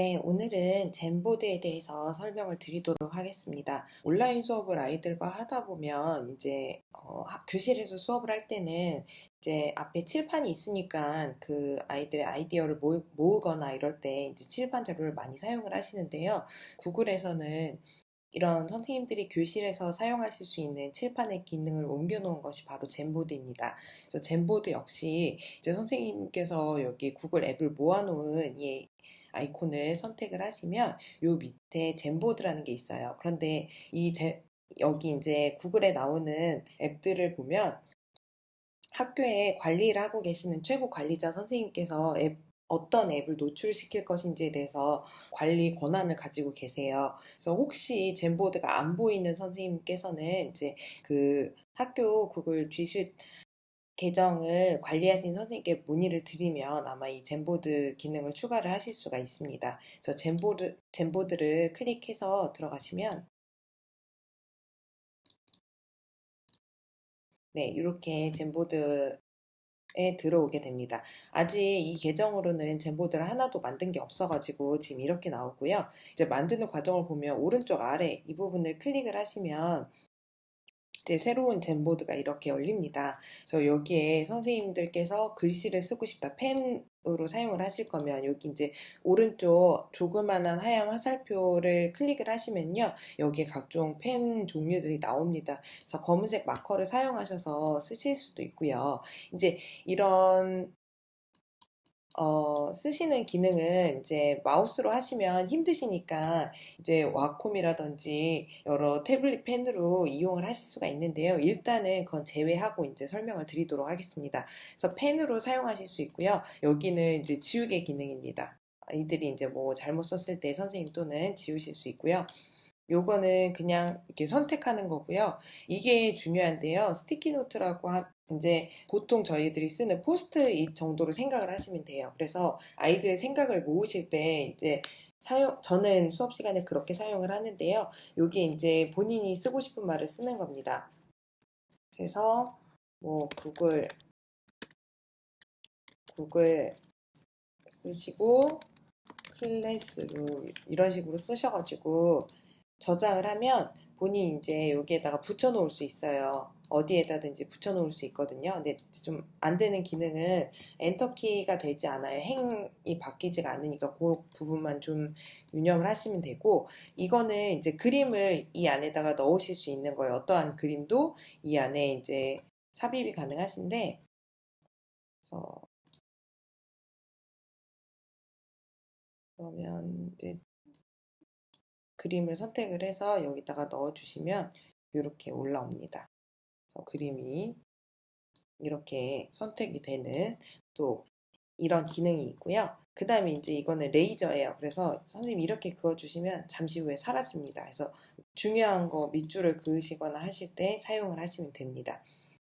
네, 오늘은 젠보드에 대해서 설명을 드리도록 하겠습니다. 온라인 수업을 아이들과 하다 보면 이제 어, 학- 교실에서 수업을 할 때는 이제 앞에 칠판이 있으니까 그 아이들의 아이디어를 모으, 모으 거나 이럴 때 이제 칠판 자료를 많이 사용을 하시는데요. 구글에서는 이런 선생님들이 교실에서 사용하실 수 있는 칠판의 기능을 옮겨놓은 것이 바로 젠보드입니다. 그래서 젠보드 역시 이제 선생님께서 여기 구글 앱을 모아놓은 이 아이콘을 선택을 하시면 요 밑에 젠보드라는 게 있어요. 그런데 이 제, 여기 이제 구글에 나오는 앱들을 보면 학교에 관리를 하고 계시는 최고 관리자 선생님께서 앱 어떤 앱을 노출시킬 것인지에 대해서 관리 권한을 가지고 계세요. 그래서 혹시 젠보드가 안 보이는 선생님께서는 이제 그 학교 구글 G수ite 계정을 관리하신 선생님께 문의를 드리면 아마 이 젠보드 기능을 추가를 하실 수가 있습니다. 그래서 젠보드, 젠보드를 클릭해서 들어가시면 네, 이렇게 젠보드 에 들어오게 됩니다. 아직 이 계정으로는 젠보드를 하나도 만든 게 없어가지고 지금 이렇게 나오고요. 이제 만드는 과정을 보면 오른쪽 아래 이 부분을 클릭을 하시면 이제 새로운 젠보드가 이렇게 열립니다. 그래서 여기에 선생님들께서 글씨를 쓰고 싶다. 펜으로 사용을 하실 거면 여기 이제 오른쪽 조그만한 하얀 화살표를 클릭을 하시면요. 여기에 각종 펜 종류들이 나옵니다. 그래서 검은색 마커를 사용하셔서 쓰실 수도 있고요. 이제 이런 어, 쓰시는 기능은 이제 마우스로 하시면 힘드시니까 이제 와콤이라든지 여러 태블릿 펜으로 이용을 하실 수가 있는데요. 일단은 그건 제외하고 이제 설명을 드리도록 하겠습니다. 그래서 펜으로 사용하실 수 있고요. 여기는 이제 지우개 기능입니다. 아이들이 이제 뭐 잘못 썼을 때 선생님 또는 지우실 수 있고요. 요거는 그냥 이렇게 선택하는 거고요. 이게 중요한데요. 스티키 노트라고 하, 이제 보통 저희들이 쓰는 포스트잇 정도로 생각을 하시면 돼요. 그래서 아이들의 생각을 모으실 때 이제 사용, 저는 수업 시간에 그렇게 사용을 하는데요. 여기 이제 본인이 쓰고 싶은 말을 쓰는 겁니다. 그래서 뭐 구글, 구글 쓰시고 클래스룸 이런 식으로 쓰셔가지고 저장을 하면 본인이 이제 여기에다가 붙여놓을 수 있어요. 어디에다든지 붙여놓을 수 있거든요. 근데 좀 안 되는 기능은 엔터키가 되지 않아요. 행이 바뀌지가 않으니까 그 부분만 좀 유념을 하시면 되고 이거는 이제 그림을 이 안에다가 넣으실 수 있는 거예요. 어떠한 그림도 이 안에 이제 삽입이 가능하신데 그래서 그러면 이제 그림을 선택을 해서 여기다가 넣어주시면 이렇게 올라옵니다. 그래서 그림이 이렇게 선택이 되는 또 이런 기능이 있고요. 그 다음에 이제 이거는 레이저예요. 그래서 선생님 이렇게 그어주시면 잠시 후에 사라집니다. 그래서 중요한 거 밑줄을 그으시거나 하실 때 사용을 하시면 됩니다.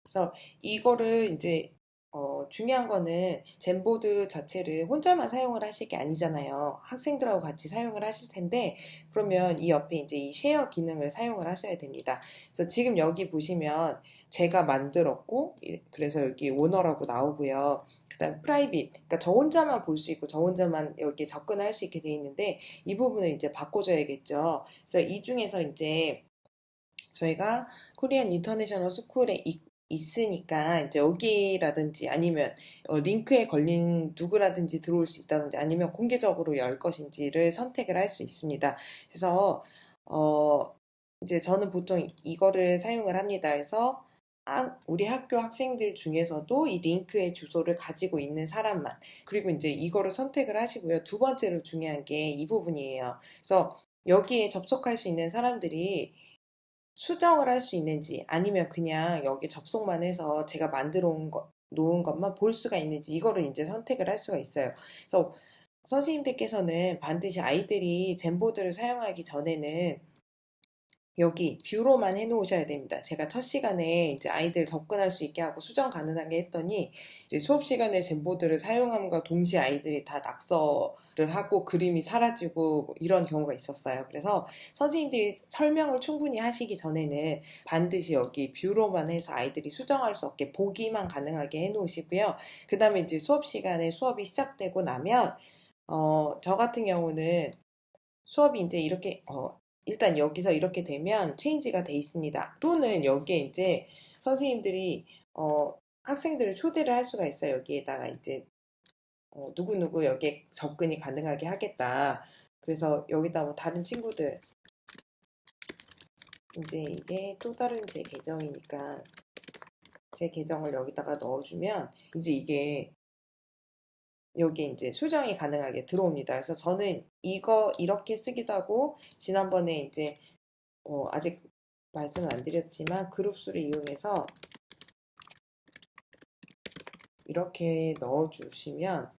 그래서 이거를 이제 어, 중요한 거는 젠보드 자체를 혼자만 사용을 하실 게 아니잖아요. 학생들하고 같이 사용을 하실 텐데, 그러면 이 옆에 이제 이 쉐어 기능을 사용을 하셔야 됩니다. 그래서 지금 여기 보시면 제가 만들었고, 그래서 여기 오너라고 나오고요. 그 다음 프라이빗, 그러니까 저 혼자만 볼 수 있고 저 혼자만 여기 접근할 수 있게 돼 있는데 이 부분을 이제 바꿔줘야겠죠. 그래서 이 중에서 이제 저희가 코리안 인터내셔널 스쿨에 있으니까 이제 여기라든지 아니면 어, 링크에 걸린 누구라든지 들어올 수 있다든지 아니면 공개적으로 열 것인지를 선택을 할 수 있습니다. 그래서 어 이제 저는 보통 이거를 사용을 합니다. 그래서 우리 학교 학생들 중에서도 이 링크의 주소를 가지고 있는 사람만 그리고 이제 이거를 선택을 하시고요. 두 번째로 중요한 게 이 부분이에요. 그래서 여기에 접속할 수 있는 사람들이 수정을 할 수 있는지 아니면 그냥 여기 접속만 해서 제가 만들어 온 것, 놓은 것만 볼 수가 있는지 이거를 이제 선택을 할 수가 있어요. 그래서 선생님들께서는 반드시 아이들이 젠보드를 사용하기 전에는 여기 뷰로만 해놓으셔야 됩니다. 제가 첫 시간에 이제 아이들 접근할 수 있게 하고 수정 가능하게 했더니 이제 수업 시간에 젠보드를 사용함과 동시에 아이들이 다 낙서를 하고 그림이 사라지고 이런 경우가 있었어요. 그래서 선생님들이 설명을 충분히 하시기 전에는 반드시 여기 뷰로만 해서 아이들이 수정할 수 없게 보기만 가능하게 해놓으시고요. 그 다음에 이제 수업 시간에 수업이 시작되고 나면 어, 저 같은 경우는 수업이 이제 이렇게, 어, 일단 여기서 이렇게 되면 체인지가 돼 있습니다. 또는 여기에 이제 선생님들이, 어, 학생들을 초대를 할 수가 있어요. 여기에다가 이제, 어, 누구누구 여기에 접근이 가능하게 하겠다. 그래서 여기다 뭐 다른 친구들, 이제 이게 또 다른 제 계정이니까 제 계정을 여기다가 넣어주면 이제 이게 여기 이제 수정이 가능하게 들어옵니다. 그래서 저는 이거 이렇게 쓰기도 하고 지난번에 이제 어 아직 말씀을 안 드렸지만 그룹 수를 이용해서 이렇게 넣어주시면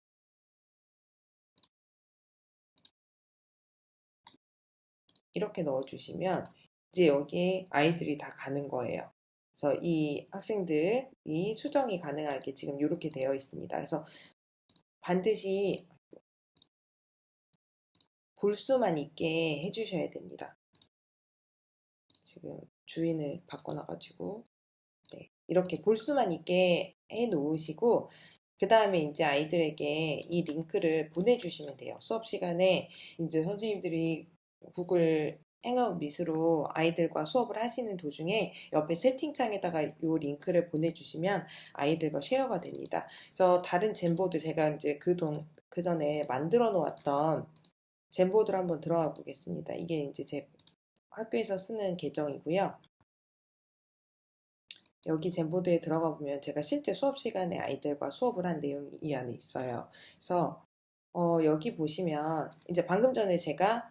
이렇게 넣어주시면 이제 여기에 아이들이 다 가는 거예요. 그래서 이 학생들이 수정이 가능하게 지금 이렇게 되어 있습니다. 그래서 반드시 볼 수만 있게 해주셔야 됩니다. 지금 주인을 바꿔놔가지고 네, 이렇게 볼 수만 있게 해 놓으시고 그 다음에 이제 아이들에게 이 링크를 보내주시면 돼요. 수업 시간에 이제 선생님들이 구글 행아웃 미스로 아이들과 수업을 하시는 도중에 옆에 채팅창에다가 이 링크를 보내주시면 아이들과 쉐어가 됩니다. 그래서 다른 젠보드 제가 이제 그 동 그 전에 만들어 놓았던 젠보드를 한번 들어가 보겠습니다. 이게 이제 제 학교에서 쓰는 계정이고요. 여기 젠보드에 들어가 보면 제가 실제 수업 시간에 아이들과 수업을 한 내용이 이 안에 있어요. 그래서 어, 여기 보시면 이제 방금 전에 제가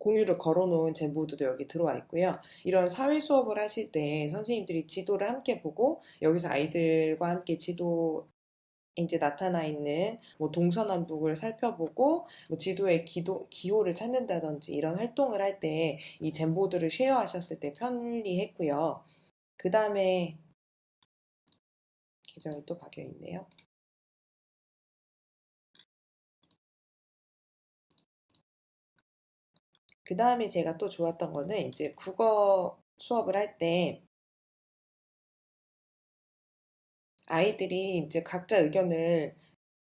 공유를 걸어놓은 젠보드도 여기 들어와 있고요. 이런 사회 수업을 하실 때 선생님들이 지도를 함께 보고 여기서 아이들과 함께 지도 이제 나타나 있는 뭐 동서남북을 살펴보고 뭐 지도의 기도, 기호를 찾는다든지 이런 활동을 할 때 이 젠보드를 쉐어하셨을 때 편리했고요. 그 다음에 계정이 또 박여 있네요. 그 다음에 제가 또 좋았던 거는 이제 국어 수업을 할 때 아이들이 이제 각자 의견을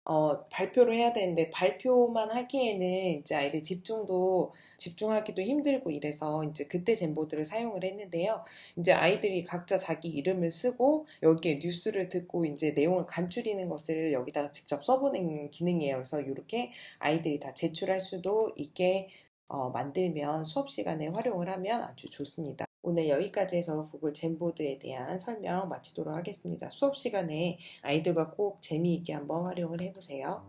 어, 발표를 해야 되는데 발표만 하기에는 이제 아이들 집중도 집중하기도 힘들고 이래서 이제 그때 젠보드를 사용을 했는데요. 이제 아이들이 각자 자기 이름을 쓰고 여기에 뉴스를 듣고 이제 내용을 간추리는 것을 여기다가 직접 써보는 기능이에요. 그래서 이렇게 아이들이 다 제출할 수도 있게 어, 만들면 수업 시간에 활용을 하면 아주 좋습니다. 오늘 여기까지 해서 구글 젠보드에 대한 설명 마치도록 하겠습니다. 수업 시간에 아이들과 꼭 재미있게 한번 활용을 해보세요.